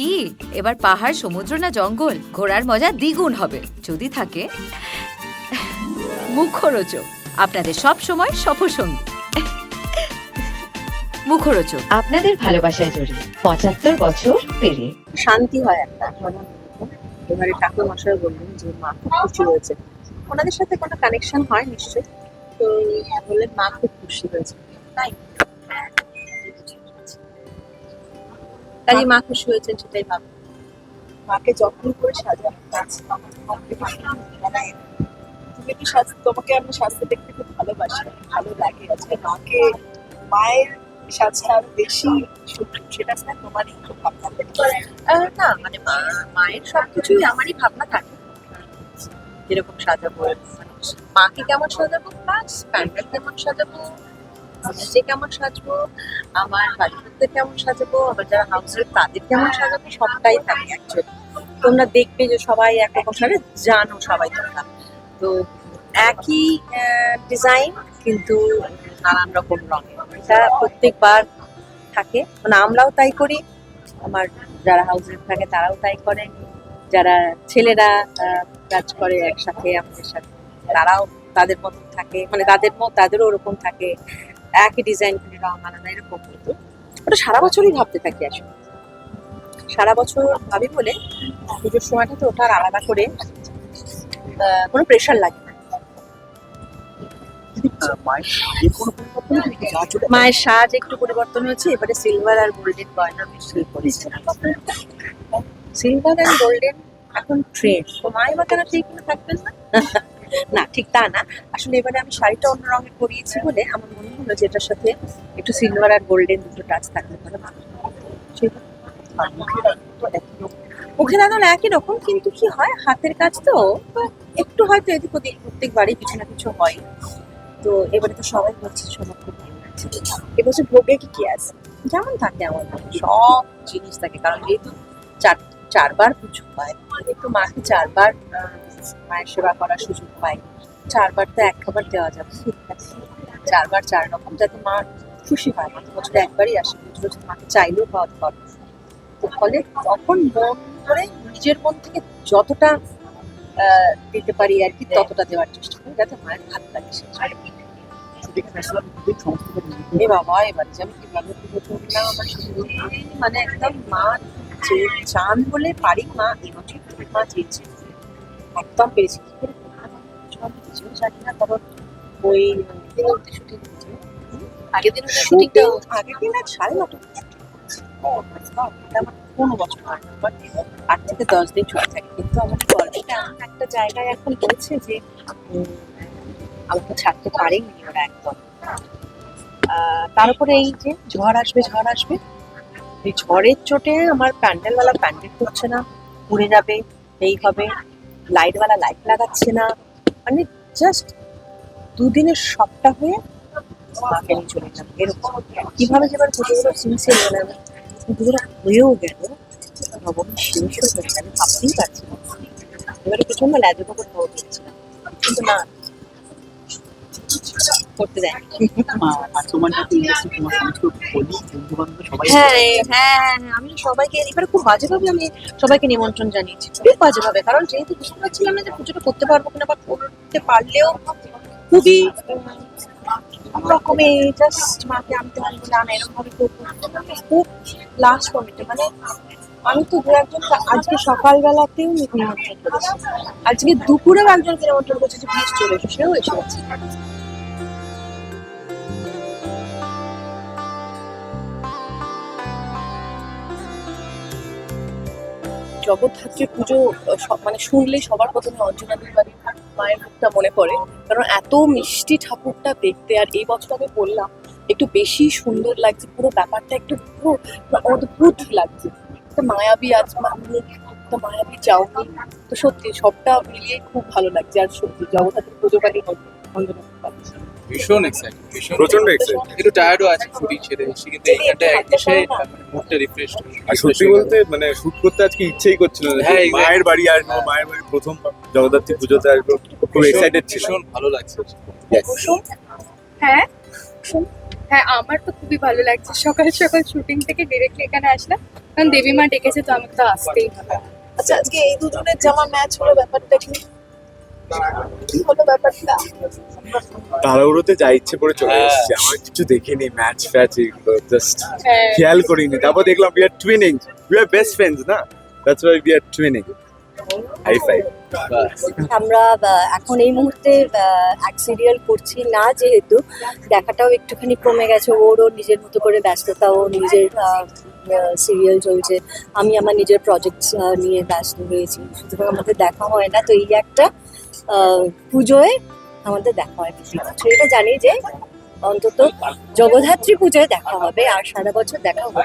কি? এবার পাহাড় সমুদ্র না জঙ্গল? ঘোরার মজা দ্বিগুণ হবে। যদি থাকে মুখরোচক। আপনাদের সব সময় সফরসঙ্গী। মুখরোচক। আপনাদের ভালোবাসায় জড়িয়ে পঁচাত্তর বছর পেরিয়ে। শান্তি হয় একটা। এবারে ঠাকুর মশাই বললেন যে মা খুব খুশি হয়েছে। ওনাদের সাথে কোনো কানেকশন হয় নিশ্চয়ই? তো বললেন মা খুব খুশি হয়েছে। তাই? কাজে মা খুশি হয়েছেন সেটাই ভাব মাকে যত্ন করে সাজানো তুমি কি স্বাস্থ্য তোমাকে আমি স্বাস্থ্য দেখতে খুব ভালোবাসি ভালো লাগে। আজকে মাকে মায়ের সাজটা আরও বেশি সেটা তোমারই খুব ভাবনা না মানে মায়ের সবকিছুই আমারই ভাবনা থাকে। যেরকম সাজাবো মানে মাকে কেমন সাজাবো? প্লাস প্যান্ডেল কেমন সাজাবো? নিজে কেমন সাজবো? আমার বাড়িতে কেমন সাজাবো? আবার যারা হাউসের তাদের কেমন সাজাবো? সবটাই থাকে অ্যাকচুয়ালি তোমরা দেখবে যে সবাই একরকম সাজে জানো সবাই তোমরা। তো একই ডিজাইন কিন্তু নানান রকম রঙের। এটা প্রত্যেকবার থাকে। মানে আমরাও তাই করি। আমার যারা হাউসে থাকে, তারাও তাই করে। যারা ছেলেরা কাজ করে একসাথে আমাদের সাথে, তারাও তাদের মতন থাকে। মানে তাদের মত, তাদেরও ওরকম থাকে। একই ডিজাইন করে রং আলাদা এরকম কিন্তু। ওটা সারা বছরই ভাবতে থাকি আসলে। সারা বছর ভাবি বলে পুজোর সময়টা তো ওটা আলাদা করে কোনো প্রেশার লাগে মায়ের মায়ের সাজ একটু পরিবর্তন হয়েছে এবারে সিলভার আর গোল্ডেন গয়না মিশ্রণ করেছে। সিলভার অ্যান্ড গোল্ডেন এখন ট্রেন্ড তো মা এবার কেন কিনে থাকবেন না? না ঠিক তা না। আসলে এবারে আমি শাড়িটা অন্য রঙের পরিয়েছি বলে আমার মনে হলো যে এটার সাথে একটু সিলভার আর গোল্ডেন দুটো টাচ থাকলে পরে ভালো মুখের আদর একই রকম। কিন্তু কি হয়, হাতের কাজ তো একটু হয়তো এদিক ওদিক প্রত্যেক বাড়ি কিছু না কিছু হয়। তো এবারে তো সবাই বলছে সবার খুব এবছর ভোগে কি কি আছে? যেমন থাকে আমার সব জিনিস থাকে। কারণ যেহেতু চার, চারবার পুজো পায় একটু মাকে চারবার মায়ের সেবা করার সুযোগ পাই চারবার তো এক খাবার দেওয়া যাবে। চারবার, চার রকম। যাতে মা খুশি হয় মাঝে বছরে একবারই আসে বছর মাকে চাইলেও খাওয়াতে পারবে। তো ফলে তখন মন করে নিজের মন থেকে যতটা দিতে পারি আর কি, ততটা দেওয়ার চেষ্টা করি, যাতে মায়ের ভালো লাগে এ বাবা, এবার যে আমি কীভাবে মানে একদম মা যে চান বলে পারি, মা এবছর মা চেয়েছে। একদম পেরেছি। কি করে জানি না কারণ ওই শুটিং আগের দিন শুটিংটা আগের দিন আর সাড়ে নটা আমার কোনো বছর আট থেকে দশ দিন ছুটি থাকে। কিন্তু আমার গল্পটা এমন একটা জায়গায় এখন যে আমাকে ছাড়তে পারেনি ওরা একদম। আহ, তার উপরে এই যে ঝড় আসবে ঝড় আসবে এই ঝড়ের চোটে আমার প্যান্ডেলওয়ালা প্যান্ডেল করছে না উড়ে যাবে এই হবে লাইটওয়ালা লাইট লাগাচ্ছে না। মানে জাস্ট দুদিনের সবটা হয়ে মাকে নিয়ে চলে গেলাম এরকম। কীভাবে যে এবার পুজোগুলো মানে আমি পুজোগুলো হয়েও গেল নবমী শেষও হয়ে গেল ভাবতেই পারছি না। এবারে প্রচণ্ড ল্যাজো করে ধরে দিয়েছিলাম কিন্তু না করতে হ্যাঁ হ্যাঁ হ্যাঁ, আমি সবাইকে এবারে খুব বাজেভাবে আমি সবাইকে নিমন্ত্রণ জানিয়েছি। খুবই বাজেভাবে কারণ যেহেতু বুঝতে পারছিলাম না যে পুজোটা করতে পারব কিনা বা করতে পারলেও খুবই উম, রকমে জাস্ট মাকে আনতে হবে না না এরকমভাবে করব খুব লাস্ট মোমেন্টে মানে আমি তো দু একজন আজকে সকালবেলাতেও নিমন্ত্রণ করেছি। আজকে দুপুরেও একজনকে নিমন্ত্রণ করেছে যে প্লিজ চলে এসো। সেও এসে গেছে। জগদ্ধাত্রী পুজো মানে শুনলেই সবার প্রথমে অঞ্জনাদের বাড়ি মায়ের মুখটা মনে পড়ে। কারণ এত মিষ্টি ঠাকুরটা দেখতে, আর এই বছর আমি বললাম, একটু বেশি সুন্দর লাগছে, পুরো ব্যাপারটা একটু পুরো অদ্ভুত লাগছে। একটা মায়াবী আজ মুখ একটা মায়াবী চাউনি, তো সত্যি সবটা মিলিয়ে খুব ভালো লাগছে, আর সত্যি জগদ্ধাত্রী পুজো বাড়ি ভীষণ এক্সাইটেড ভীষণ প্রচণ্ড excited। একটু টায়ার্ডও আছে ছুটি ছেড়ে এসেছি কিন্তু এইখানটা এসে মানে মুডটা রিফ্রেশ আর সত্যি বলতে মানে শুট করতে আজকে ইচ্ছেই করছিল না হ্যাঁ, মায়ের বাড়ি আসব মায়ের বাড়ি প্রথম জগদ্ধাত্রী পুজোতে আসব। খুব এক্সাইটেড ছিল ভীষণ ভালো লাগছে. হ্যাঁ হ্যাঁ আমার তো খুবই ভালো লাগছে। সকাল সকাল শুটিং থেকে ডিরেক্টলি এখানে আসলাম। কারণ দেবী মা ডেকেছে তো আমাকে তো আসতেই হবে। আচ্ছা আজকে এই দুজনের জামা ম্যাচ হলো ব্যাপারটা কি? তাড়াহুড়োতে যা ইচ্ছে করে চলে হ্যাঁ। এসেছি। আমার কিছু দেখিনি ম্যাচ ফ্যাচ এগুলো জাস্ট হ্যাঁ। খেয়াল করিনি। তারপর দেখলাম we are twinning we are best friends না? That's why we are twinning high five আমরা এখন এই মুহূর্তে এক সিরিয়াল করছি না যেহেতু, দেখাটাও একটুখানি কমে গেছে। ওরও নিজের মতো করে ব্যস্ততা ও নিজের সিরিয়াল চলছে। আমি আমার নিজের প্রজেক্ট নিয়ে ব্যস্ত হয়েছি সুতরাং আমাদের দেখা হয় না। তো এই একটা পুজোয় আমাদের দেখা হয়। এটা জানি যে, অন্তত জগদ্ধাত্রী পুজোয় দেখা হবে আর সারা বছর দেখা হবে